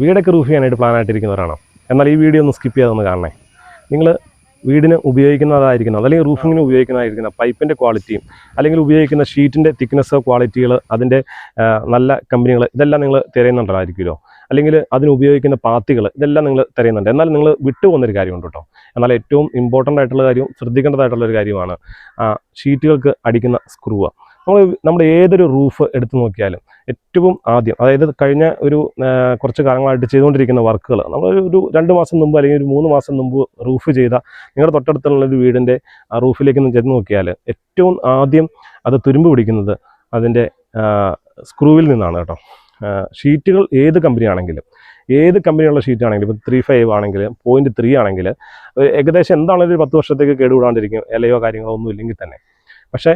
വീടൊക്കെ റൂഫ് ചെയ്യാനായിട്ട് പ്ലാൻ ആയിട്ടിരിക്കുന്നവരാണോ എന്നാൽ ഈ വീഡിയോ ഒന്ന് സ്കിപ്പ് ചെയ്തൊന്ന് കാണണേ. നിങ്ങൾ വീടിന് ഉപയോഗിക്കുന്നതായിരിക്കുന്ന അല്ലെങ്കിൽ റൂഫിങ്ങിന് ഉപയോഗിക്കുന്നതായിരിക്കുന്ന പൈപ്പിന്റെ ക്വാളിറ്റിയും അല്ലെങ്കിൽ ഉപയോഗിക്കുന്ന ഷീറ്റിന്റെ തിക്നെസ് ക്വാളിറ്റികൾ അതിന്റെ നല്ല കമ്പനികൾ ഇതെല്ലാം നിങ്ങൾ തിരയുന്നുണ്ടായിരിക്കുമല്ലോ. അല്ലെങ്കിൽ അതിന് ഉപയോഗിക്കുന്ന പാത്തികൾ ഇതെല്ലാം നിങ്ങൾ തിരയുന്നുണ്ട്. എന്നാൽ നിങ്ങൾ വിട്ടുപോകുന്നൊരു കാര്യമുണ്ട് കേട്ടോ. എന്നാൽ ഏറ്റവും ഇമ്പോർട്ടന്റ് ആയിട്ടുള്ള കാര്യം ശ്രദ്ധിക്കേണ്ടതായിട്ടുള്ള ഒരു കാര്യമാണ് ഷീറ്റുകൾക്ക് അടിക്കുന്ന സ്ക്രൂവ നമ്മൾ നമ്മുടെ ഏതൊരു റൂഫ് എടുത്തു നോക്കിയാലും ഏറ്റവും ആദ്യം അതായത് കഴിഞ്ഞ ഒരു കുറച്ച് കാലങ്ങളായിട്ട് ചെയ്തുകൊണ്ടിരിക്കുന്ന വർക്കുകൾ നമ്മൾ ഒരു രണ്ട് മാസം മുമ്പ് അല്ലെങ്കിൽ ഒരു മൂന്ന് മാസം മുമ്പ് റൂഫ് ചെയ്ത നിങ്ങളുടെ തൊട്ടടുത്തുള്ള ഒരു വീടിന്റെ ആ റൂഫിലേക്ക് ഒന്ന് ചെന്ന് നോക്കിയാൽ ഏറ്റവും ആദ്യം അത് തുരുമ്പ് പിടിക്കുന്നത് അതിന്റെ സ്ക്രൂവിൽ നിന്നാണ് കേട്ടോ. ഷീറ്റുകൾ ഏത് കമ്പനി ആണെങ്കിലും ഏത് കമ്പനിയുള്ള ഷീറ്റ് ആണെങ്കിലും ഇപ്പോൾ ത്രീ ഫൈവ് ആണെങ്കിൽ പോയിന്റ് ത്രീ ആണെങ്കിൽ ഏകദേശം എന്താണെങ്കിലും ഒരു പത്ത് വർഷത്തേക്ക് കേടുകൂടാണ്ടിരിക്കും ഇലയോ കാര്യങ്ങളോ ഒന്നും ഇല്ലെങ്കിൽ തന്നെ. പക്ഷേ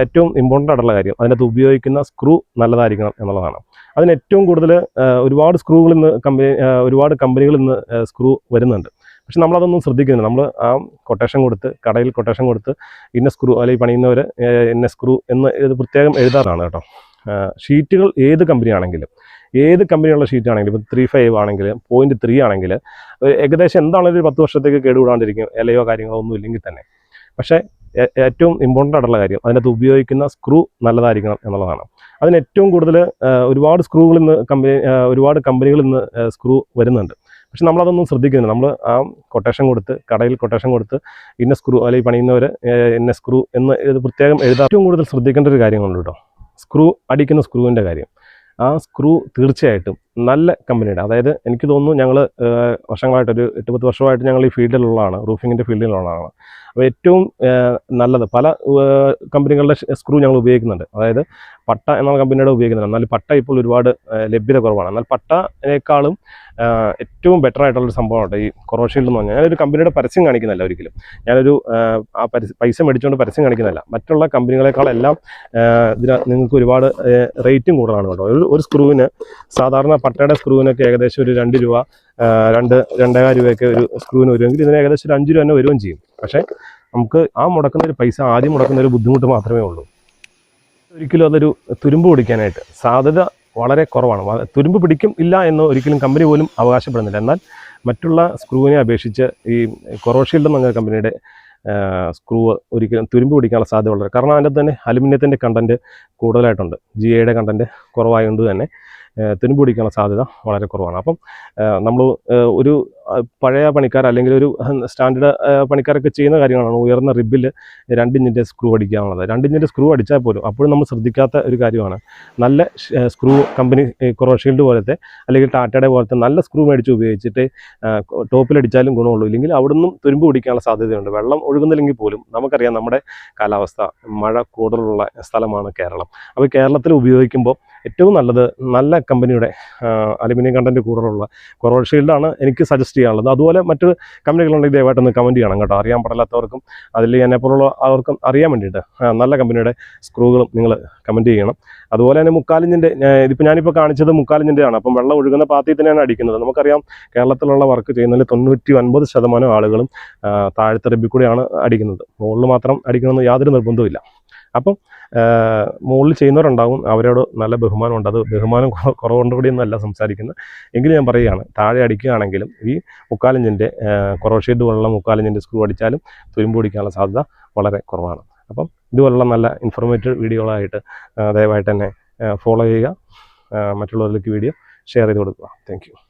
ഏറ്റവും ഇമ്പോർട്ടന്റ് ആയിട്ടുള്ള കാര്യം അതിനകത്ത് ഉപയോഗിക്കുന്ന സ്ക്രൂ നല്ലതായിരിക്കണം എന്നുള്ളതാണ്. അതിന് ഏറ്റവും കൂടുതൽ ഒരുപാട് സ്ക്രൂകൾ ഇന്ന് കമ്പനി ഒരുപാട് കമ്പനികൾ ഇന്ന് സ്ക്രൂ വരുന്നുണ്ട്. പക്ഷെ നമ്മളതൊന്നും ശ്രദ്ധിക്കുന്നില്ല. നമ്മൾ ആ കൊട്ടേഷൻ കൊടുത്ത് കടയിൽ കൊട്ടേഷൻ കൊടുത്ത് ഇന്ന സ്ക്രൂ അല്ലെങ്കിൽ പണിയുന്നവർ ഇന്ന സ്ക്രൂ എന്ന് ഇത് പ്രത്യേകം എഴുതാറാണ് കേട്ടോ. ഷീറ്റുകൾ ഏത് കമ്പനിയാണെങ്കിലും ഏത് കമ്പനിയുള്ള ഷീറ്റ് ആണെങ്കിലും ഇപ്പോൾ ത്രീ ഫൈവ് ആണെങ്കിൽ പോയിന്റ് ത്രീ ആണെങ്കിൽ ഏകദേശം എന്താണെങ്കിലും ഒരു പത്ത് വർഷത്തേക്ക് കേടുകൂടാണ്ടിരിക്കും ഇലയോ കാര്യങ്ങളോ ഒന്നും ഇല്ലെങ്കിൽ തന്നെ. പക്ഷേ ഏറ്റവും ഇമ്പോർട്ടന്റ് ആയിട്ടുള്ള കാര്യം അതിനകത്ത് ഉപയോഗിക്കുന്ന സ്ക്രൂ നല്ലതായിരിക്കണം എന്നുള്ളതാണ്. അതിന് ഏറ്റവും കൂടുതൽ ഒരുപാട് സ്ക്രൂകൾ ഇന്ന് കമ്പനി ഒരുപാട് കമ്പനികൾ ഇന്ന് സ്ക്രൂ വരുന്നുണ്ട്. പക്ഷെ നമ്മളതൊന്നും ശ്രദ്ധിക്കുന്നില്ല. നമ്മൾ ആ കൊട്ടേഷൻ കൊടുത്ത് കടയിൽ കൊട്ടേഷൻ കൊടുത്ത് ഇന്ന സ്ക്രൂ അല്ലെങ്കിൽ പണിയുന്നവർ ഇന്ന സ്ക്രൂ എന്ന് ഇത് പ്രത്യേകം എഴുതാൻ ഏറ്റവും കൂടുതൽ ശ്രദ്ധിക്കേണ്ട ഒരു കാര്യങ്ങളുണ്ട് കേട്ടോ. സ്ക്രൂ അടിക്കുന്ന സ്ക്രൂവിന്റെ കാര്യം. ആ സ്ക്രൂ തീർച്ചയായിട്ടും നല്ല കമ്പനിയുടെ അതായത് എനിക്ക് തോന്നുന്നു ഞങ്ങൾ വർഷങ്ങളായിട്ട് ഒരു എട്ട് പത്ത് വർഷമായിട്ട് ഞങ്ങൾ ഈ ഫീൽഡിലുള്ളതാണ് റൂഫിങ്ങിന്റെ ഫീൽഡിലുള്ളതാണ് അപ്പോൾ ഏറ്റവും നല്ലത്. പല കമ്പനികളുടെ സ്ക്രൂ ഞങ്ങൾ ഉപയോഗിക്കുന്നുണ്ട്. അതായത് പട്ട എന്ന കമ്പനിയുടെ ഉപയോഗിക്കുന്നുണ്ട് എന്നാൽ പട്ട ഇപ്പോൾ ഒരുപാട് ലഭ്യത കുറവാണ്. എന്നാൽ പട്ടയേക്കാളും ഏറ്റവും ബെറ്റർ ആയിട്ടുള്ളൊരു സംഭവമാണ് ഈ കൊറോഷീൽഡ് എന്ന് പറഞ്ഞാൽ. ഞാനൊരു കമ്പനിയുടെ പരസ്യം കാണിക്കുന്നില്ല ഒരിക്കലും. ഞാനൊരു ആ, പൈസ മേടിച്ചുകൊണ്ട് പരസ്യം കാണിക്കുന്നില്ല. മറ്റുള്ള കമ്പനികളെക്കാളെല്ലാം ഇതിന് നിങ്ങൾക്ക് ഒരുപാട് റേറ്റും കൂടുതലാണ് കേട്ടോ. ഒരു ഒരു സ്ക്രൂവിന് സാധാരണ പട്ടയുടെ സ്ക്രൂവിനൊക്കെ ഏകദേശം ഒരു രണ്ട് രൂപ രണ്ട് രണ്ടേകാൽ രൂപയൊക്കെ ഒരു സ്ക്രൂവിന് വരുമെങ്കിൽ ഇതിന് ഏകദേശം ഒരു അഞ്ച് രൂപ തന്നെ വരികയും ചെയ്യും. പക്ഷേ നമുക്ക് ആ മുടക്കുന്ന ഒരു പൈസ ആദ്യം മുടക്കുന്ന ഒരു ബുദ്ധിമുട്ട് മാത്രമേ ഉള്ളൂ. ഒരിക്കലും അതൊരു തുരുമ്പ് പിടിക്കാനായിട്ട്. സാധ്യത വളരെ കുറവാണ്. തുരുമ്പ് പിടിക്കും ഇല്ല എന്ന് ഒരിക്കലും കമ്പനി പോലും അവകാശപ്പെടുന്നില്ല. എന്നാൽ മറ്റുള്ള സ്ക്രൂവിനെ അപേക്ഷിച്ച് ഈ കൊറോഷീൽഡ് എന്ന കമ്പനിയുടെ സ്ക്രൂ ഒരിക്കലും തുരുമ്പ് പിടിക്കാനുള്ള സാധ്യത വളരെ കാരണം അതിന്റെ തന്നെ അലുമിനിയത്തിന്റെ കണ്ടന്റ് കൂടുതലായിട്ടുണ്ട്. ജി എയുടെ കണ്ടന്റ് കുറവായതുകൊണ്ട് തന്നെ തുരുമ്പ് സാധ്യത വളരെ കുറവാണ്. അപ്പം നമ്മൾ ഒരു പഴയ പണിക്കാർ അല്ലെങ്കിൽ ഒരു സ്റ്റാൻഡേർഡ് പണിക്കാരൊക്കെ ചെയ്യുന്ന കാര്യങ്ങളാണ് ഉയർന്ന റിബിൽ രണ്ടിഞ്ചിന്റെ സ്ക്രൂ അടിക്കുക എന്നുള്ളത് രണ്ടിഞ്ചിന്റെ സ്ക്രൂ അടിച്ചാൽ പോലും അപ്പോഴും നമ്മൾ ശ്രദ്ധിക്കാത്ത ഒരു കാര്യമാണ്. നല്ല സ്ക്രൂ കമ്പനി കൊറോഷീൽഡ് പോലത്തെ അല്ലെങ്കിൽ ടാറ്റയുടെ പോലത്തെ നല്ല സ്ക്രൂ മേടിച്ച് ഉപയോഗിച്ചിട്ട് ടോപ്പിലടിച്ചാലും ഗുണമുള്ളൂ. ഇല്ലെങ്കിൽ അവിടെ നിന്നും തുരുമ്പ് പിടിക്കാനുള്ള സാധ്യതയുണ്ട്. വെള്ളം ഒഴുകുന്നില്ലെങ്കിൽ പോലും നമുക്കറിയാം നമ്മുടെ കാലാവസ്ഥ മഴ കൂടുതലുള്ള സ്ഥലമാണ് കേരളം. അപ്പോൾ കേരളത്തിൽ ഉപയോഗിക്കുമ്പോൾ ഏറ്റവും നല്ലത് നല്ല കമ്പനിയുടെ അലുമിനിയം കണ്ടന്റ് കൂടുതലുള്ള കൊറോഷീൽഡാണ് എനിക്ക് സജസ്റ്റ് ചെയ്യാനുള്ളത്. അതുപോലെ മറ്റ് കമ്പനികളുണ്ടെങ്കിൽ ദയവായിട്ടൊന്ന് കമന്റ് ചെയ്യണം കേട്ടോ. അറിയാൻ പാടില്ലാത്തവർക്കും അതിൽ എന്നെപ്പോലുള്ള അവർക്കും അറിയാൻ വേണ്ടിയിട്ട് നല്ല കമ്പനിയുടെ സ്ക്രൂകളും നിങ്ങൾ കമന്റ് ചെയ്യണം. അതുപോലെ തന്നെ മുക്കാലിഞ്ചിന്റെ ഇതിപ്പോൾ ഞാനിപ്പോൾ കാണിച്ചത് മുക്കാലിഞ്ചിന്റെയാണ്. അപ്പം വെള്ളം ഒഴുകുന്ന പാത്തിൽ തന്നെയാണ് അടിക്കുന്നത്. നമുക്കറിയാം കേരളത്തിലുള്ള വർക്ക് ചെയ്യുന്നതിൽ തൊണ്ണൂറ്റി ഒൻപത് ശതമാനം ആളുകളും താഴത്തെ കൂടെയാണ് അടിക്കുന്നത്. മുകളിൽ മാത്രം അടിക്കണമെന്ന് യാതൊരു നിർബന്ധവുമില്ല. അപ്പം മുകളിൽ ചെയ്യുന്നവരുണ്ടാവും. അവരോട് നല്ല ബഹുമാനമുണ്ട്. അത് ബഹുമാനം കുറ- കുറവുകൊണ്ട് കൂടിയൊന്നുമല്ല സംസാരിക്കുന്നത്. എങ്കിലും ഞാൻ പറയുകയാണ് താഴെ അടിക്കുകയാണെങ്കിലും ഈ മുക്കാലിഞ്ചിന്റെ കൊറോഷീഡ് പോലുള്ള മുക്കാലിഞ്ചിന്റെ സ്ക്രൂ അടിച്ചാലും തുരുമ്പ് പിടിക്കാനുള്ള സാധ്യത വളരെ കുറവാണ്. അപ്പം ഇതുപോലുള്ള നല്ല ഇൻഫോർമേറ്റീവ് വീഡിയോകളായിട്ട് ദയവായിട്ട് തന്നെ ഫോളോ ചെയ്യുക മറ്റുള്ളവരിലേക്ക് വീഡിയോ ഷെയർ ചെയ്ത് കൊടുക്കുക. താങ്ക്